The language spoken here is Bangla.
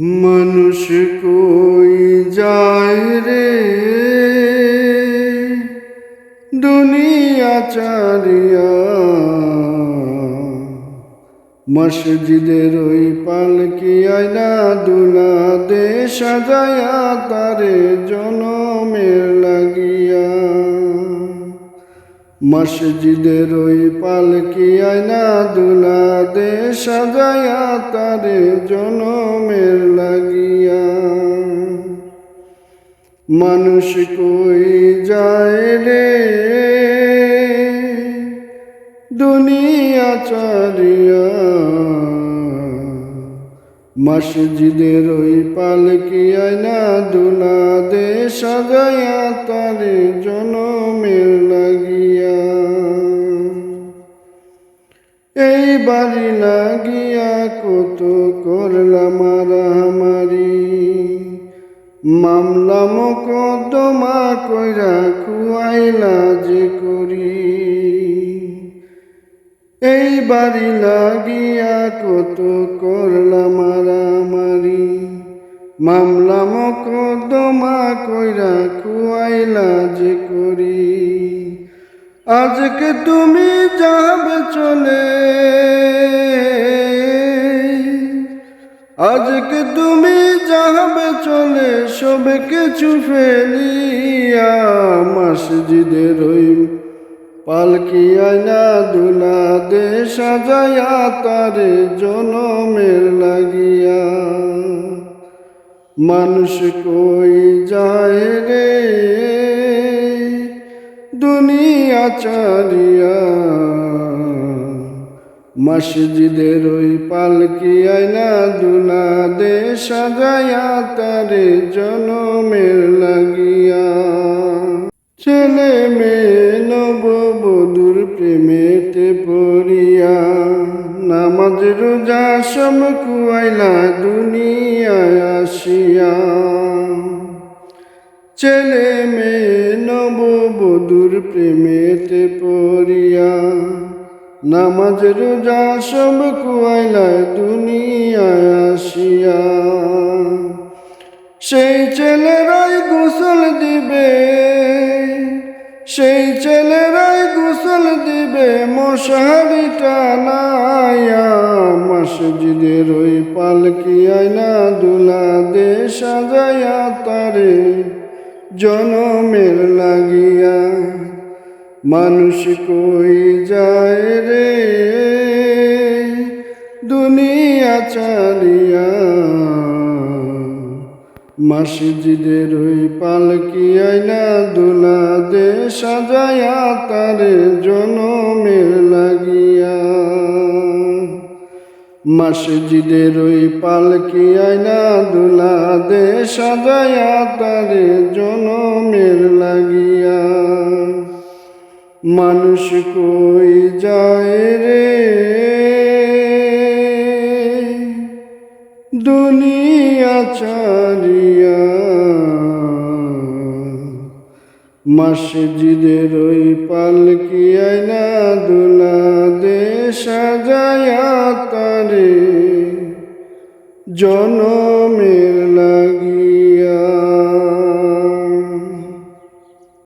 মানুষ কই যায় রে? দুনিয়া চারিয়া, মসজিদের ওই পালকি আয়না দুলা দে সাজায়া, তারে জনমের লাগিয়া। মসজিদের ওই পালকি আয়না দুলা দে সাজায়া তারে জনমের লাগিয়া। মানুষ কই যায় রে? দুনিয়া চারিয়া মসজিদের ওই পালকি আয়না দুলা দে সাজায়া তারে বাড়ি লাগিয়া কত করলাম মারামারি মামলা মকদ্দমা কইরা খুয়াইলা যে করি। এই বাড়ি লাগিয়া কত করলাম মারামারি মামলা মকদ্দমা কইরা খুয়াইলা যে করি। আজকে তুমি যাবে চলে। আজকে তুমি যাবে চলে সব কিছু ফেলিয়া মসজিদের ওই পালকি আয়না দুলা দে সাজায়া তারে জনমের লাগিয়া। মানুষ কই যায় রে? দুনিয়া চারিয়া মসজিদের ওই পালকি আয়না দুলা দে সাজায়া তারে জনমের লাগিয়া। ছেলে মেয়ে নববধূর প্রেমেতে পড়িয়া নামাজ রোজা সব কুয়াইলা দুনিয়ায় আসিয়া। ছেলে মেয়ে নববধূর প্রেমেতে পড়িয়া নামাজ রোজা সব কুয়াইলা দুনিয়ায় আসিয়া। সেই ছেলেরাই গোসল দিবে, সেই ছেলেরাই গোসল দিবে মশারি টানায়া মসজিদের ওই পালকি আয়না দুলা দে সাজায়া তারে। জনমের লাগিয়া মানুষ কই যায় রে? দুনিয়া চালিয়া মসজিদের ওই পালকি আয়না দুলা দে সাজায়া তারে জনমের লাগিয়া। মসজিদের ওই পালকি আয়না দুলা দে সাজায়া তারে জনমের লাগিয়া। মানুষ কই যায় রে? দুনিয়া চারিয়া মসজিদের ওই পালকি আয়না দুলা দে সাজায়া তারে। জনমের লাগি